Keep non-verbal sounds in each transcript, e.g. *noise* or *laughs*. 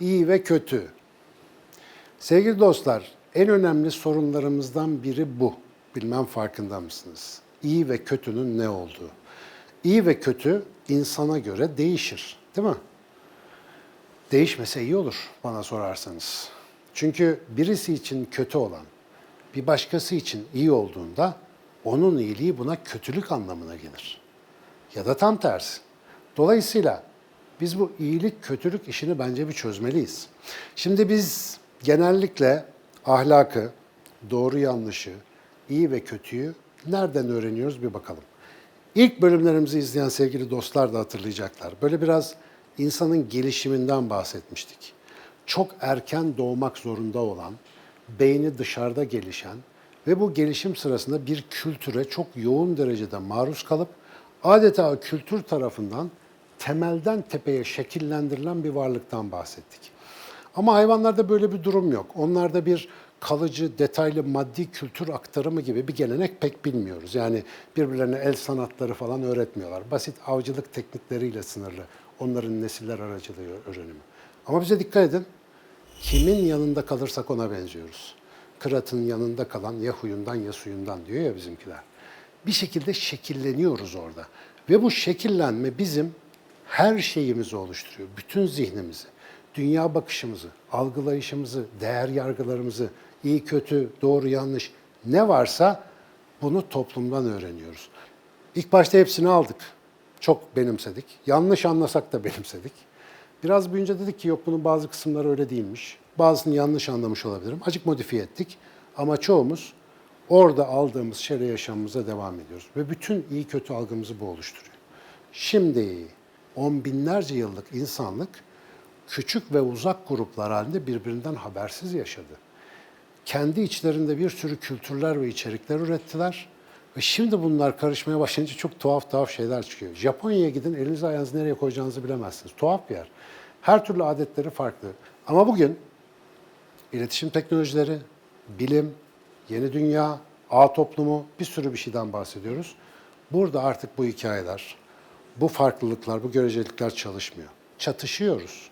iyi ve kötü. Sevgili dostlar, en önemli sorunlarımızdan biri bu. Bilmem farkında mısınız? İyi ve kötünün ne olduğu. İyi ve kötü insana göre değişir, değil mi? Değişmese iyi olur bana sorarsanız. Çünkü birisi için kötü olan bir başkası için iyi olduğunda onun iyiliği buna kötülük anlamına gelir. Ya da tam tersi. Dolayısıyla biz bu iyilik kötülük işini bence bir çözmeliyiz. Şimdi biz genellikle ahlakı, doğru yanlışı, iyi ve kötüyü nereden öğreniyoruz bir bakalım. İlk bölümlerimizi izleyen sevgili dostlar da hatırlayacaklar. Böyle biraz insanın gelişiminden bahsetmiştik. Çok erken doğmak zorunda olan, beyni dışarıda gelişen ve bu gelişim sırasında bir kültüre çok yoğun derecede maruz kalıp adeta kültür tarafından temelden tepeye şekillendirilen bir varlıktan bahsettik. Ama hayvanlarda böyle bir durum yok. Onlarda bir kalıcı, detaylı maddi kültür aktarımı gibi bir gelenek pek bilmiyoruz. Yani birbirlerine el sanatları falan öğretmiyorlar. Basit avcılık teknikleriyle sınırlı. Onların nesiller aracılığı öğrenimi. Ama bize dikkat edin. Kimin yanında kalırsak ona benziyoruz. Kıratın yanında kalan ya huyundan ya suyundan diyor ya bizimkiler. Bir şekilde şekilleniyoruz orada. Ve bu şekillenme bizim her şeyimizi oluşturuyor. Bütün zihnimizi, dünya bakışımızı, algılayışımızı, değer yargılarımızı, iyi kötü, doğru yanlış ne varsa bunu toplumdan öğreniyoruz. İlk başta hepsini aldık. Çok benimsedik. Yanlış anlasak da benimsedik. Biraz büyünce dedik ki yok bunun bazı kısımları öyle değilmiş. Bazısını yanlış anlamış olabilirim. Acık modifiye ettik. Ama çoğumuz orada aldığımız şeyle yaşamımıza devam ediyoruz. Ve bütün iyi kötü algımızı bu oluşturuyor. Şimdi on binlerce yıllık insanlık küçük ve uzak gruplar halinde birbirinden habersiz yaşadı. Kendi içlerinde bir sürü kültürler ve içerikler ürettiler. Ve şimdi bunlar karışmaya başlayınca çok tuhaf tuhaf şeyler çıkıyor. Japonya'ya gidin elinizi ayağınızı nereye koyacağınızı bilemezsiniz. Tuhaf bir yer. Her türlü adetleri farklı. Ama bugün iletişim teknolojileri, bilim, yeni dünya, ağ toplumu bir sürü bir şeyden bahsediyoruz. Burada artık bu hikayeler, bu farklılıklar, bu görecelikler çalışmıyor. Çatışıyoruz.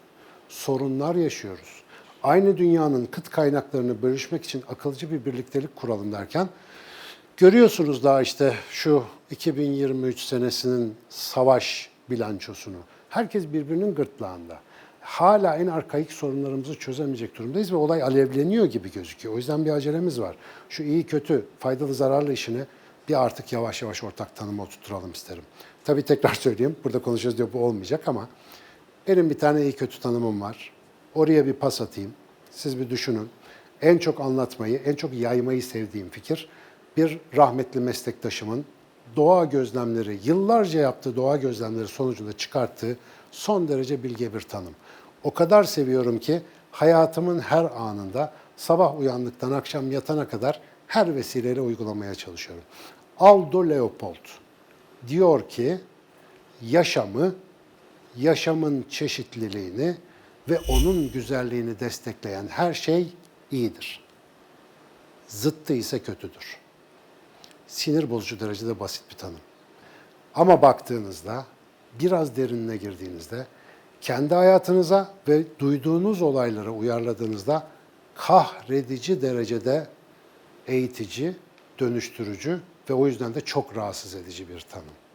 Sorunlar yaşıyoruz. Aynı dünyanın kıt kaynaklarını bölüşmek için akılcı bir birliktelik kuralım derken görüyorsunuz daha işte şu 2023 senesinin savaş bilançosunu. Herkes birbirinin gırtlağında. Hala en arkaik sorunlarımızı çözemeyecek durumdayız ve olay alevleniyor gibi gözüküyor. O yüzden bir acelemiz var. Şu iyi kötü, faydalı zararlı işini bir artık yavaş yavaş ortak tanıma oturtturalım isterim. Tabii tekrar *laughs* söyleyeyim, burada konuşacağız diyor bu olmayacak ama benim bir tane iyi kötü tanımım var. Oraya bir pas atayım. Siz bir düşünün. En çok anlatmayı, en çok yaymayı sevdiğim fikir bir rahmetli meslektaşımın doğa gözlemleri, yıllarca yaptığı doğa gözlemleri sonucunda çıkarttığı son derece bilge bir tanım. O kadar seviyorum ki hayatımın her anında sabah uyandıktan akşam yatana kadar her vesileyle uygulamaya çalışıyorum. Aldo Leopold diyor ki yaşamı, yaşamın çeşitliliğini ve onun güzelliğini destekleyen her şey iyidir. Zıttı ise kötüdür. Sinir bozucu derecede basit bir tanım. Ama baktığınızda, biraz derinine girdiğinizde, kendi hayatınıza ve duyduğunuz olaylara uyarladığınızda kahredici derecede eğitici, dönüştürücü ve o yüzden de çok rahatsız edici bir tanım.